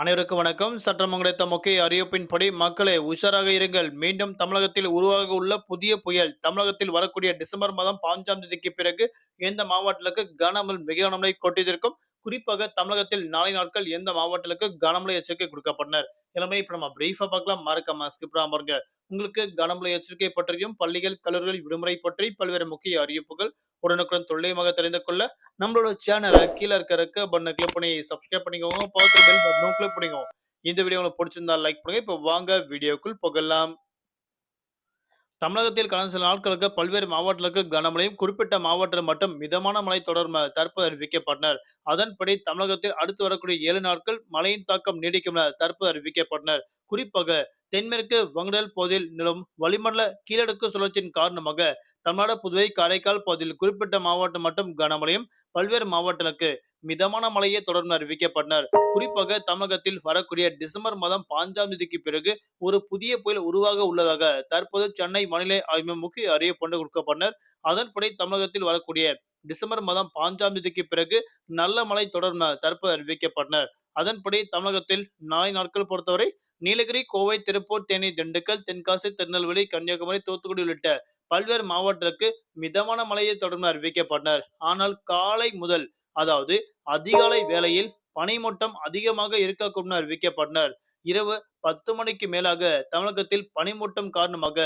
அனைவருக்கும் வணக்கம். சற்றம் கிடைத்த முக்கிய அறிவிப்பின்படி மக்களே உஷாராக இருங்கள். மீண்டும் தமிழகத்தில் உருவாக உள்ள புதிய புயல் தமிழகத்தில் வரக்கூடிய டிசம்பர் மாதம் பாஞ்சாம் தேதிக்கு பிறகு எந்த மாவட்டங்களுக்கு கனமல் மிக கனமழை கொட்டியிருக்கும். குறிப்பாக தமிழகத்தில் நாளை நாட்கள் எந்த மாவட்டங்களுக்கு கனமழை எச்சரிக்கை கொடுக்கப்பட்டனர். எல்லாமே இப்ப நம்ம பிரீஃபா பார்க்கலாம். மறக்காம ஸ்கிப் பாருங்க உங்களுக்கு கனமழை எச்சரிக்கை பற்றியும் பள்ளிகள் கல்லூரிகள் விடுமுறை பற்றி பல்வேறு முக்கிய அறிவிப்புகள் உடனுக்குடன் துல்லியமாக தெரிந்து கொள்ள நம்மளோட சேனலை கீழே இருக்க பண்ண கிளிக் பண்ணி சப்ஸ்கிரைப் பண்ணிக்கோங்க. பார்த்து பெல் பட்டனும் கிளிக் பண்ணிக்கோங்க. இந்த வீடியோ உங்களுக்கு பிடிச்சிருந்தா லைக் பண்ணுங்க. இப்போ வாங்க வீடியோக்குள் போகலாம். தமிழகத்தில் கடந்த சில நாட்களுக்கு பல்வேறு மாவட்டங்களுக்கு கனமழையும் குறிப்பிட்ட மாவட்டத்தில் மட்டும் மிதமான மழை தொடர்ம தற்போது அறிவிக்கப்பட்டனர். அதன்படி தமிழகத்தில் அடுத்து வரக்கூடிய ஏழு நாட்கள் மழையின் தாக்கம் நீடிக்கும் என தற்போது அறிவிக்கப்பட்டனர். குறிப்பாக தென்மேற்கு வங்கடல் பகுதியில் நிலவும் வளிமண்டல கீழடுக்கு சுழற்சியின் காரணமாக தமிழ்நாடு புதுவை காரைக்கால் பகுதியில் குறிப்பிட்ட மாவட்டம் மட்டும் கனமழையும் பல்வேறு மாவட்டங்களுக்கு மிதமான மழையே தொடர்ந்து அறிவிக்கப்பட்டனர். குறிப்பாக தமிழகத்தில் வரக்கூடிய டிசம்பர் மாதம் பாஞ்சாம் தேதிக்கு பிறகு ஒரு புதிய புயல் உருவாக உள்ளதாக தற்போது சென்னை வானிலை ஆய்வு முக்கிய அறிவிப்பு கொடுக்கப்பட்டனர். அதன்படி தமிழகத்தில் வரக்கூடிய டிசம்பர் மாதம் பாஞ்சாம் தேதிக்கு பிறகு நல்ல மழை தொடர்ந்து தற்போது அறிவிக்கப்பட்டனர். அதன்படி தமிழகத்தில் நாளை நாட்கள் பொறுத்தவரை நீலகிரி கோவை திருப்பூர் தேனி திண்டுக்கல் தென்காசி திருநெல்வேலி கன்னியாகுமரி தூத்துக்குடி உள்ளிட்ட பல்வேறு மாவட்டங்களுக்கு மிதமான மழையை தொடர்ந்து அறிவிக்கப்பட்டனர். ஆனால் காலை முதல் அதாவது அதிகாலை வேளையில் பனிமூட்டம் அதிகமாக இருக்கக்கூடும் அறிவிக்கப்பட்டனர். இரவு பத்து மணிக்கு மேலாக தமிழகத்தில் பனிமூட்டம் காரணமாக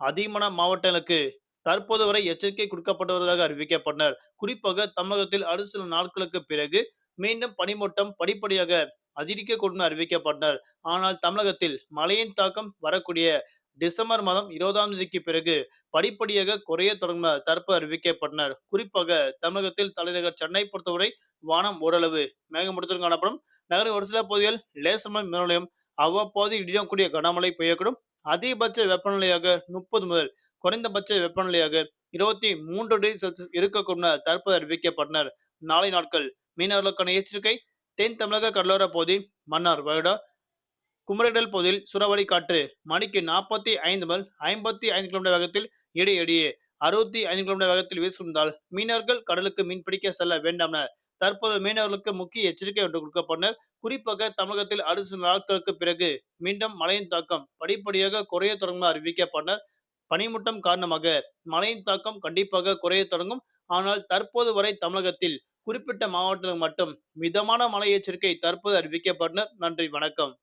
அதிகமான மாவட்டங்களுக்கு தற்போது வரை எச்சரிக்கை கொடுக்கப்பட்டு வருவதாக அறிவிக்கப்பட்டனர். குறிப்பாக தமிழகத்தில் அடுத்த சில நாட்களுக்கு பிறகு மீண்டும் பனிமூட்டம் படிப்படியாக அதிகரிக்கக்கூடும் அறிவிக்கப்பட்டனர் ஆனால் தமிழகத்தில் மழையின் தாக்கம் வரக்கூடிய டிசம்பர் மாதம் இருபதாம் தேதிக்கு பிறகு படிப்படியாக குறைய தொடங்க தற்போது அறிவிக்கப்பட்டனர். குறிப்பாக தமிழகத்தில் தலைநகர் சென்னை பொறுத்தவரை வானம் ஓரளவு மேகமூட்டத்துடன் காணப்படும். நகரின் ஒரு சில பகுதிகள் லேசமன் மின்நிலையம் அவ்வப்போது இடியக்கூடிய கனமழை பெய்யக்கூடும். அதிகபட்ச வெப்பநிலையாக முப்பது முதல் குறைந்தபட்ச வெப்பநிலையாக இருபத்தி மூன்று டிகிரி செல்சியஸ் இருக்கக்கூடும் தற்போது அறிவிக்கப்பட்டனர். நாளை நாட்கள் மீனவர்களுக்கான எச்சரிக்கை தென் தமிழக கடலோர பகுதி மன்னார் வருடா குமரடல் பகுதியில் சுறவழி காற்று மணிக்கு நாற்பத்தி ஐந்து முதல் ஐம்பத்தி ஐந்து கிலோமீட்டர் வேகத்தில் இடையிடையே அறுபத்தி ஐந்து கிலோமீட்டர் வேகத்தில் வீசுகின்றால் மீனவர்கள் கடலுக்கு மீன் பிடிக்க செல்ல வேண்டாம் என தற்போது மீனவர்களுக்கு முக்கிய எச்சரிக்கை ஒன்று கொடுக்கப்பட்டனர். குறிப்பாக தமிழகத்தில் அடுத்த நாட்களுக்கு பிறகு மீண்டும் மழையின் தாக்கம் படிப்படியாக குறைய தொடங்கும் அறிவிக்கப்பட்டனர். பனிமூட்டம் காரணமாக மழையின் தாக்கம் கண்டிப்பாக குறைய தொடங்கும். ஆனால் தற்போது வரை தமிழகத்தில் குறிப்பிட்ட மாவட்டங்களுக்கு மட்டும் மிதமான மழை எச்சரிக்கை தற்போது அறிவிக்கப்பட்டனர். நன்றி வணக்கம்.